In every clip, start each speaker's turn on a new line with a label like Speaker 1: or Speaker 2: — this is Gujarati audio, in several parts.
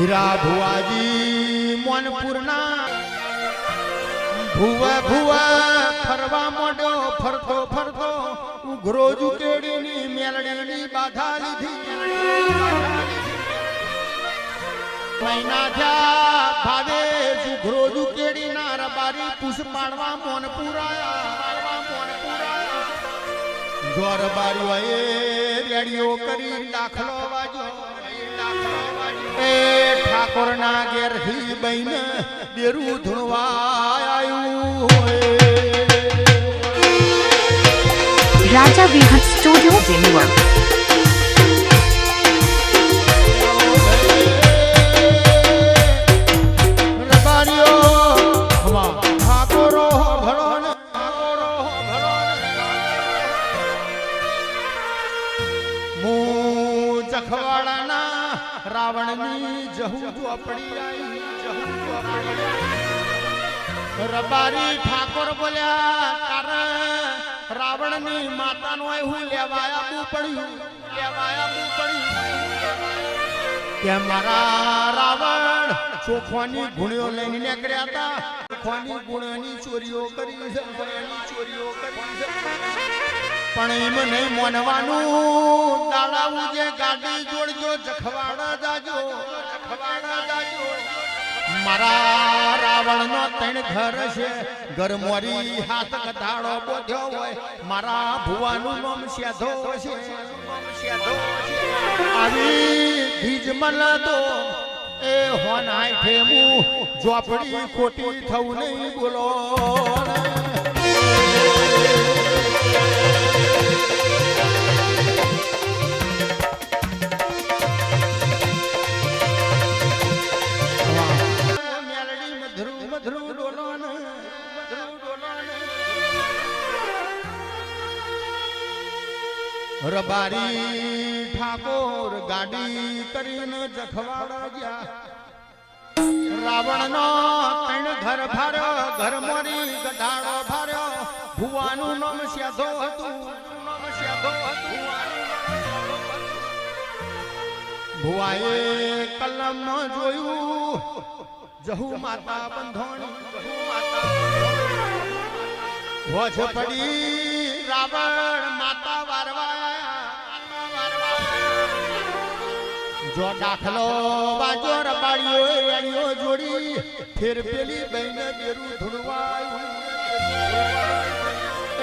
Speaker 1: હીરા ભુવાજી મોનપુરના ભુવા ભુવા ફરવા મોડો ફરતો ફરતો ઉઘરો જુકેડીની મેલડીની બાધા લીધી. મહિના થયા ભાવે સુઘરો જુકેડી ના રબારી પુષ પાડવા મોનપુરાયા. મોનપુરાયા જોર બારી રેડિયો કરી દાખલો વાજો એ ઠાકોરના ઘેરથી બહેન દેરું ધૂણવા આવ્યું હોય
Speaker 2: Raja Vihat Studio Dimur.
Speaker 1: રાવણની જહુ ચોપડી આઈ, જહુ અપડી રબારી ઠાકોર બોલ્યા, તારે રાવણની માતાનો હું લેવાયા બુ પડ્યું, લેવાયા બુ પડ્યું. કે મારા રાવણ ચોખવાની ગુણ્યો લઈને નીકળ્યા હતા ચોખવાની ગુણોની ચોરીઓ કરી ચોરીઓ કરી પણ એમ નહીં માનવાનું. દાડાવું જે ગાડી જોડજો, જખવાડા જાજો. જખવાડા જાજો. મારા રાવણનો તણ ઘર છે. ઘર મોરી હાથ કથાડો બોધ્યો હોય. મારા ભુવાનું નામ સેધો છે. આવી ભીજ મલતો એ હોનાય ઠેમું. જોપડી ખોટી થવું નહીં બોલો ગાડી કરીને જખવાડા ગયા. રાવણનો તણ ઘર ભર્યો, ઘર મોરી ગઢાડો ભર્યો. ભુવાનું નામ સ્યાધો હતું. ભુવાએ કલમ જોયું. જહુ માતા બંધોણી. વોજ પડી રાવણ માતા વારવાયા જો દાખલો બાજો રબાડીઓ એણીઓ જોડી, ફેર પેલી બહેને બેરું ધૂળવાયું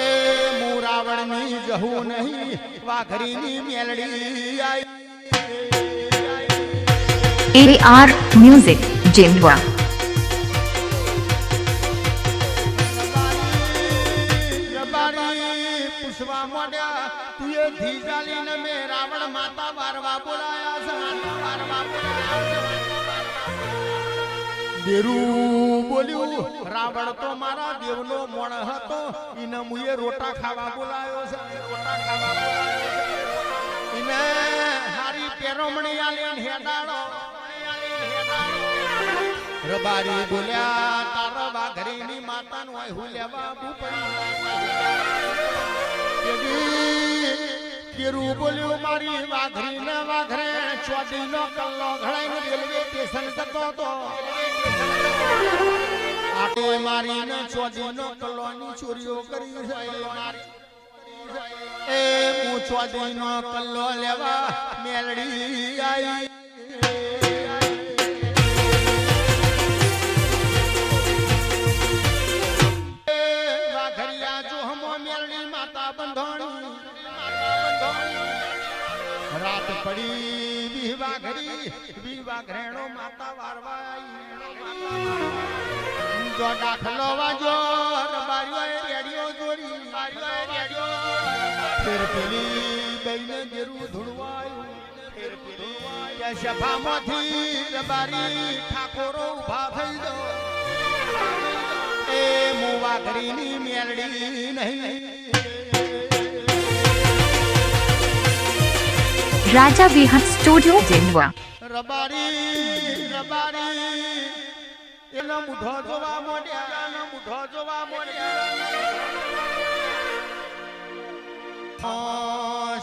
Speaker 1: એ હું રાવણની જહુ નહીં, વાઘરીની મેલડી આઈ
Speaker 2: AR મ્યુઝિક Jimdwa.
Speaker 1: પુષ્પા મોડ્યા તું એ ધીજાલીને મેં રાવણ માતા વારવા બોલાયા છે બોલાયા રાવણ તો મારા દેવનો મોણ હતો ઇને મુએ રોટા ખાવા બોલાયો છે રોટા ખાવા બોલાયો છે. ઈને હારી પેરોમણી આલીને હેડાડો રબારી બોલ્યા, તારા વાઘરીની માતાનું આય હું લેવા બુ પડી કેરું બોલ્યું મારી વાઘરી ને વાઘરે ચોદી નો કલ્લો ઘડાઈને રેલવે સ્ટેશન જતો હતો. આટો મારી ને ચોદી નો કલ્લો ની ચોરીઓ કરી છે એ હું ચોદી નો કલ્લો લેવા મેલડી આવી એ રાત પડી વી ઘરી વી ઘરેણો માતા વારવાઈ જો દાખલો વાજો, રબારીઓ રેડિયો જોડી બારીઓ રેડિયો ફેર પેલી બઈને દેરું ધૂળવાયું ફેર પેલી સભામાંથી રબારી ઠાકોરો ઊભા થઈ દો એ મુવા ઘરીની મેલડી નહીં.
Speaker 2: Raja વિહાર સ્ટુડિયો જેનવા
Speaker 1: રબારી રબારી એનો મુઢો જોવા મોડ્યા એનો મુઢો જોવા મોડ્યા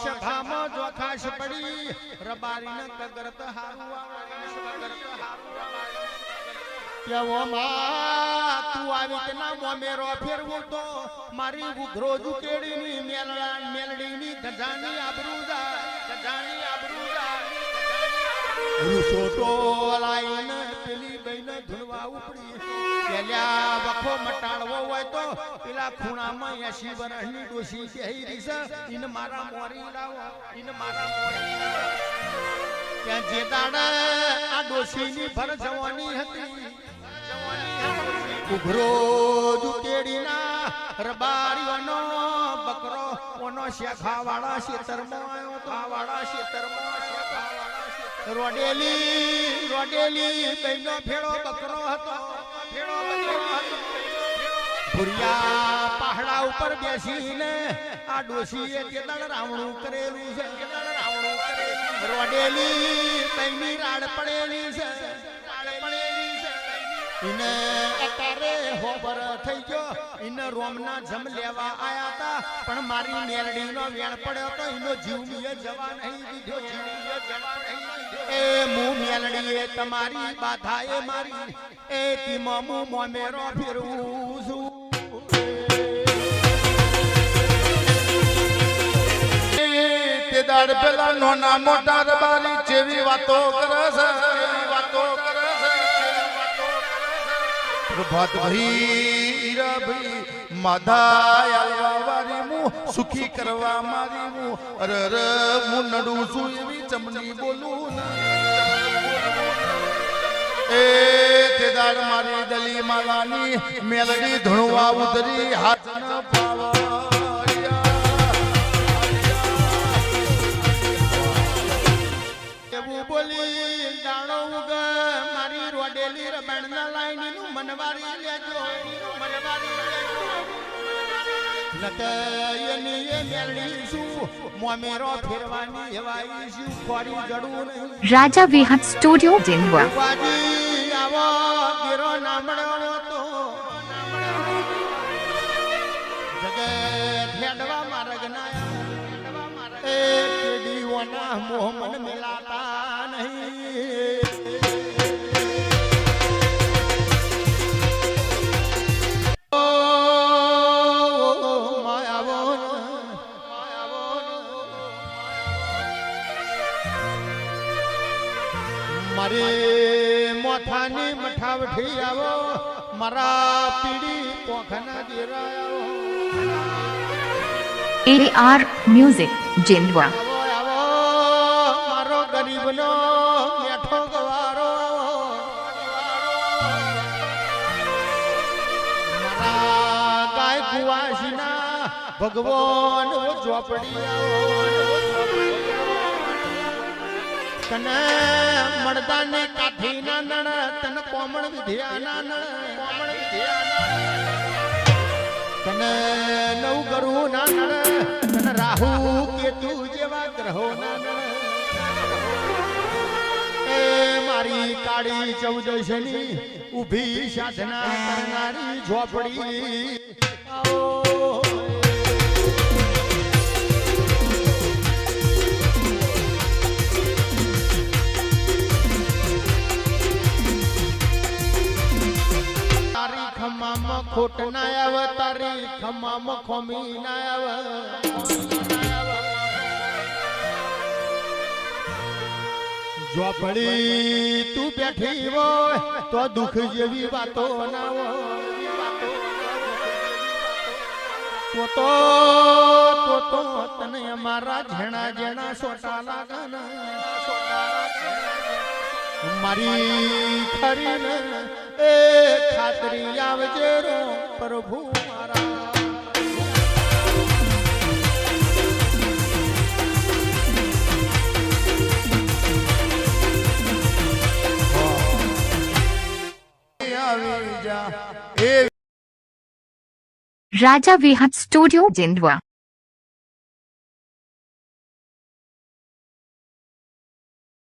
Speaker 1: સભામાં જો ખાસ પડી રબારીને કગરત હારું કગરત. કેવો માં તું આવી કે ના મોમેરો ફેરવું તો મારી ઉઘરો જુકેડીની મેલડા મેલડીની ગજાની આબરૂ જાય રૂસોટો લાઈને પેલી બઈને ધૂળવા ઉપડી. પેલ્યા વખો મટાડવો હોય તો પેલા ખૂણામાં એસી વર્ષની ડોશી બેહી રહી છે મારા મોરી લાવો, ઈને મારા મોરી ત્યાં જે દાડે આ ડોશીની ભર જવાની હતી. ઉઘરો જુકેડીના રબારીઓનો બકરો ઓનો શેખાવાળા શેતરમાં આવ્યો તો વાળા શેતરમાં રોડેલી રોડેલી બહેનો ફેળો બકરો હતો, ફેળો બકરો હતો. ભુરિયા પહાડા ઉપર બેસીને આ ડોશીએ કેદળ રાવણું કરેલું છે. કેદળ રાવણું કરેલું રોડેલી તૈની રાડ પડેલી છે. રાડ પડેલી છે. ઇને અત્યારે હોબર થઈ ગયો. ઇને રોમના જમ લેવા આયા તા. પણ મારી મેરડીનો વેણ પડ્યો તો ઇનો જીવ મીએ જવા નહીં દીધો જીવ મીએ જવા નહીં એ મુ મેલડીએ તમારી બાધા મારી. એ તીમો મુ મોમેરો ફેરવું છું.
Speaker 3: તે દાડ પેલા નોના મોટા રબારી જેવી વાતો કરે છે. સુખી કરવા મારી હું અરે અરે હું નડું છું ચમની બોલું એ તે દાડ મારી દલી માલાની, મેલડી ધણવા ઉતરી હાથ ન પાવા
Speaker 1: શું ના લાઈનનું મનવારી લેજો. મનવારી લેજો.
Speaker 2: રાજા વિહત સ્ટુડિયો જેનવા.
Speaker 1: મોહમ્મદ આવો મઠાવઠી આવો મારા પીડી પોખના દેરાયો
Speaker 2: એઆર આર મ્યુઝિક જેનવા
Speaker 1: આવો આવો મારો ગરીબનો મેઠો ગવારો. મારા ગાય કુવાસીના ભગવાન ઝોપડી આવો. તને મળદા ને કાઠી ના તને કોમણ વિધ્યા ના કોમળ વિધ્યા તને નવ ગરુ ના તને રાહુ કેતુ જેવા ગ્રહો ના એ મારી કાળી ચૌદશની ઊભી સાધના કરનારી ઝોપડી. આવો ખમામાં ખોટ ના આવ, તારી ખમામાં ખોમી ના આવ. ઝોપડી તું બેઠી હોય, તો દુઃખ જેવી વાતો ના હોય. તો તો તો તને અમારા ઝેણા ઝેણા સોટા લાગના. મારી ખરીને એ ખાતરી આવજે રો પ્રભુ મારા.
Speaker 3: આવી જા. એ
Speaker 2: રાજા વિહત સ્ટુડિયો જેનવા